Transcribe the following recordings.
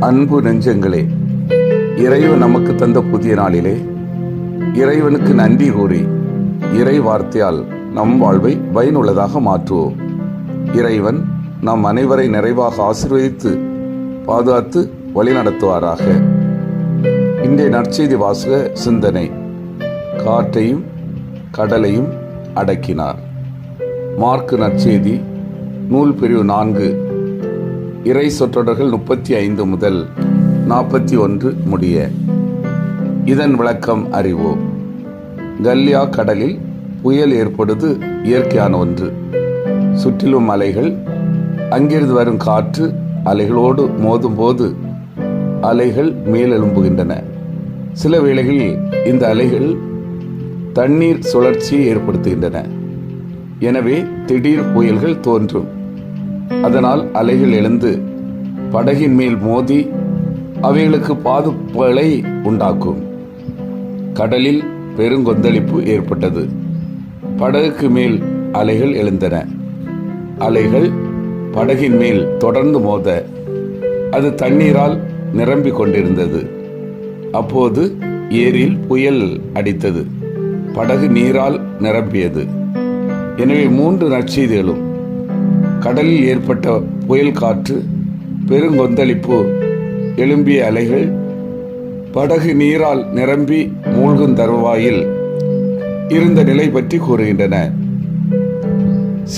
அன்பு நெஞ்சங்களே இறைவன் நமக்கு தந்த புதிய நாளிலே இறைவனுக்கு நன்றி கூறி இறை வார்த்தையால் நம் வாழ்வை பயனுள்ளதாக மாற்றுவோம். இறைவன் நம் அனைவரை நிறைவாக ஆசிர்வதித்து பாதுகாத்து வழிநடத்துவாராக. இன்றைய நற்செய்தி வாசக சிந்தனை காற்றையும் கடலையும் அடக்கினார். மார்க்கு நற்செய்தி நூல் பிரிவு நான்கு இறை சொற்றொடர்கள் முப்பத்தி ஐந்து முதல் நாற்பத்தி ஒன்று முடிய. இதன் விளக்கம் அறிவோம். கல்லியா கடலில் புயல் ஏற்படுவது இயற்கையான ஒன்று. சுற்றிலும் அலைகள் அங்கிருந்து வரும் காற்று அலைகளோடு மோதும்போது அலைகள் மேலெழும்புகின்றன. சில வேளைகளில் இந்த அலைகள் தண்ணீர் சுழற்சியை ஏற்படுத்துகின்றன. எனவே திடீர் புயல்கள் தோன்றும். அதனால் அலைகள் எழுந்து படகின் மேல் மோதி அவைகளுக்கு பாதுப்புகளை உண்டாக்கும். கடலில் பெருங்கொந்தளிப்பு ஏற்பட்டது. படகுக்கு மேல் அலைகள் எழுந்தன. அலைகள் படகின் மேல் தொடர்ந்து மோத அது தண்ணீரால் நிரம்பிக் கொண்டிருந்தது. அப்போது ஏரியில் புயல் அடித்தது. படகு நீரால் நிரம்பியது. எனவே மூன்று நற்செய்திகளும் கடலில் ஏற்பட்ட புயல் காற்று பெருங்கொந்தளிப்பு எழும்பிய அலைகள் படகு நீரால் நிரம்பி மூழ்கும் தருவாயில் இருந்த நிலை பற்றி கூறுகின்றன.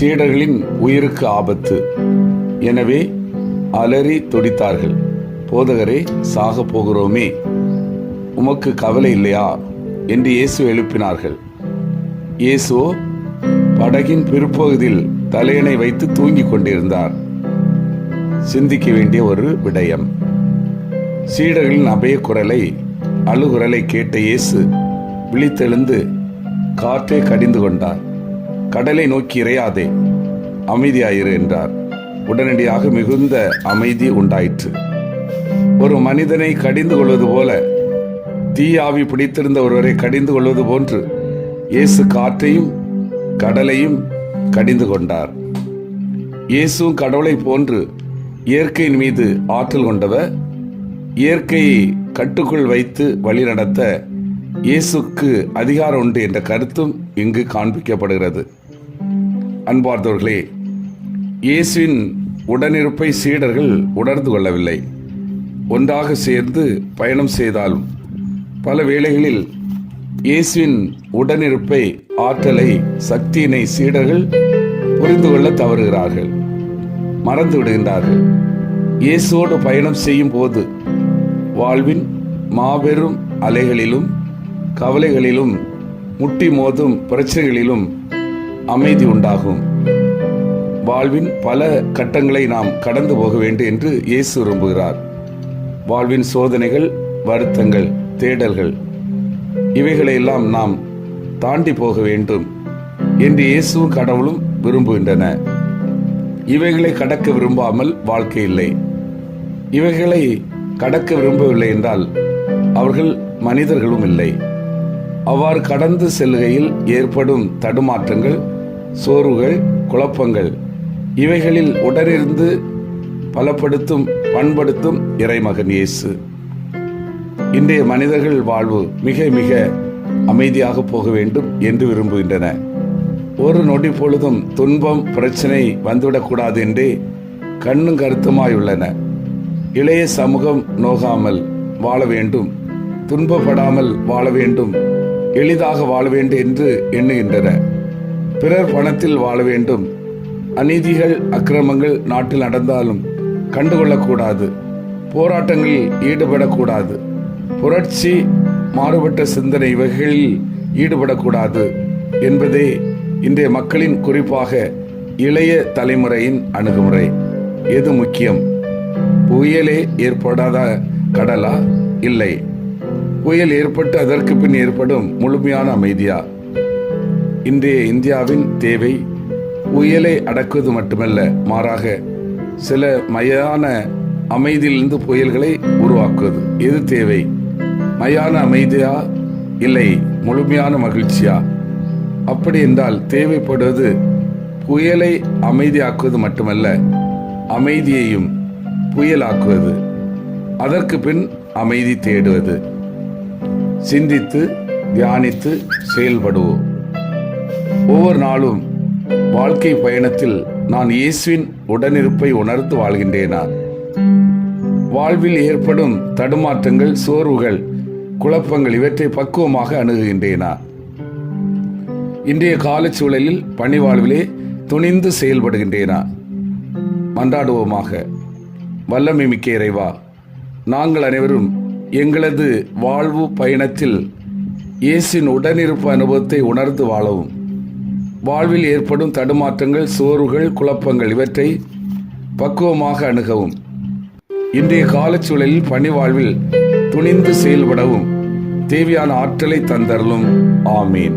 சீடர்களின் உயிருக்கு ஆபத்து. எனவே அலறி துடித்தார்கள். போதகரே சாக போகிறோமே. உமக்கு கவலை இல்லையா? என்று இயேசு எழுப்பினார்கள். இயேசுவோ படகின் பிற்பகுதியில் தலையணை வைத்து தூங்கிக் கொண்டிருந்தார். சிந்திக்க வேண்டிய ஒரு விடயம். சீடர்களின் அபய குரலை அழுகுரலை கேட்ட இயேசு விழித்தெழுந்து காற்றை கடிந்து கொண்டார். கடலை நோக்கி இறையாதே அமைதியாயிரு என்றார். உடனடியாக மிகுந்த அமைதி உண்டாயிற்று. ஒரு மனிதனை கடிந்து கொள்வது போல தீயாவி பிடித்திருந்த ஒருவரை கடிந்து கொள்வது போன்று இயேசு காற்றையும் கடலையும் கடிந்து கொண்டார். இயேசும் கடவுளை போன்று இயற்கையின் மீது ஆற்றல் கொண்டவர் இயற்கையை கட்டுக்குள் வைத்து வழிநடத்த இயேசுக்கு அதிகாரம் உண்டு என்ற கருத்தும் இங்கு காண்பிக்கப்படுகிறது. அன்பார்ந்தவர்களே இயேசுவின் உடனிருப்பை சீடர்கள் உணர்ந்து கொள்ளவில்லை. ஒன்றாக சேர்ந்து பயணம் செய்தாலும் பல வேளைகளில் இயேசுவின் உடனிருப்பை ஆற்றலை சக்தியினை சீடர்கள் புரிந்து கொள்ள தவறுகிறார்கள். மறந்து விடுகின்றார்கள். இயேசுவோடு பயணம் செய்யும் போது வாழ்வின் மாபெரும் அலைகளிலும் கவலைகளிலும் முட்டி மோதும் பிரச்சனைகளிலும் அமைதி உண்டாகும். வாழ்வின் பல கட்டங்களை நாம் கடந்து போக வேண்டும் என்று இயேசு விரும்புகிறார். வாழ்வின் சோதனைகள் வருத்தங்கள் தேடல்கள் இவைகளையெல்லாம் நாம் தாண்டி போக வேண்டும் என்று இயேசுவும் கடவுளும் விரும்புகின்றன. இவைகளை கடக்க விரும்பாமல் வாழ்க்கை இல்லை. இவைகளை கடக்க விரும்பவில்லை என்றால் அவர்கள் மனிதர்களும் இல்லை. அவ்வாறு கடந்து செல்லுகையில் ஏற்படும் தடுமாற்றங்கள் சோர்வுகள் குழப்பங்கள் இவைகளில் உடனிருந்து பலப்படுத்தும் பண்படுத்தும் இறைமகன் இயேசு. இன்றைய மனிதர்கள் வாழ்வு மிக மிக அமைதியாக போக வேண்டும் என்று விரும்புகின்றன. ஒரு நொடி பொழுதும் துன்பம் பிரச்சனை வந்துவிடக்கூடாது என்றே கண்ணும் கருத்துமாய் உள்ளன. இளைய சமூகம் நோகாமல் வாழ வேண்டும் துன்பப்படாமல் வாழ வேண்டும் எளிதாக வாழ வேண்டும் என்று எண்ணுகின்றன. பிறர் பணத்தில் வாழ வேண்டும். அநீதிகள் அக்கிரமங்கள் நாட்டில் நடந்தாலும் கண்டுகொள்ளக்கூடாது போராட்டங்களில் ஈடுபடக்கூடாது புரட்சி மாறுபட்ட சிந்தனை இவைகளில் ஈடுபடக்கூடாது என்பதே இன்றைய மக்களின் குறிப்பாக இளைய தலைமுறையின் அணுகுமுறை. எது முக்கியம்? புயலே ஏற்படாத கடலா? இல்லை. புயல் ஏற்பட்டு அதற்கு பின் ஏற்படும் முழுமையான அமைதியா? இன்றைய இந்தியாவின் தேவை புயலை அடக்குவது மட்டுமல்ல மாறாக சில மையான அமைதியிலிருந்து புயல்களை உருவாக்குவது. எது தேவை? மையான அமைதியா? இல்லை முழுமையான மகிழ்ச்சியா? அப்படி என்றால் தேவைப்படுவது புயலை அமைதியாக்குவது மட்டுமல்ல அமைதியையும் புயலாக்குவது. அதற்கு பின் அமைதி தேடுவது. சிந்தித்து தியானித்து செயல்படுவோம். ஒவ்வொரு நாளும் வாழ்க்கை பயணத்தில் நான் இயேசுவின் உடனிருப்பை உணர்ந்து வாழ்கின்றேனா? வாழ்வில் ஏற்படும் தடுமாற்றங்கள் சோர்வுகள் குழப்பங்கள் இவற்றை பக்குவமாக அணுகுகின்றேனா? இன்றைய காலச்சூழலில் பணிவாழ்விலே துணிந்து செயல்படுகின்றேனா? மன்றாடுவோமாக. வல்லமை மிக்க இறைவா நாங்கள் அனைவரும் எங்களது வாழ்வு பயணத்தில் இயேசின் உடனிருப்பு அனுபவத்தை உணர்ந்து வாழவும். வாழ்வில் ஏற்படும் தடுமாற்றங்கள் சோர்வுகள் குழப்பங்கள் இவற்றை பக்குவமாக அணுகவும். இன்றைய காலச்சூழலில் பணி வாழ்வில் துணிந்து செயல்படவும் தேவையான ஆற்றலை தந்தரலும் ஆமீன்.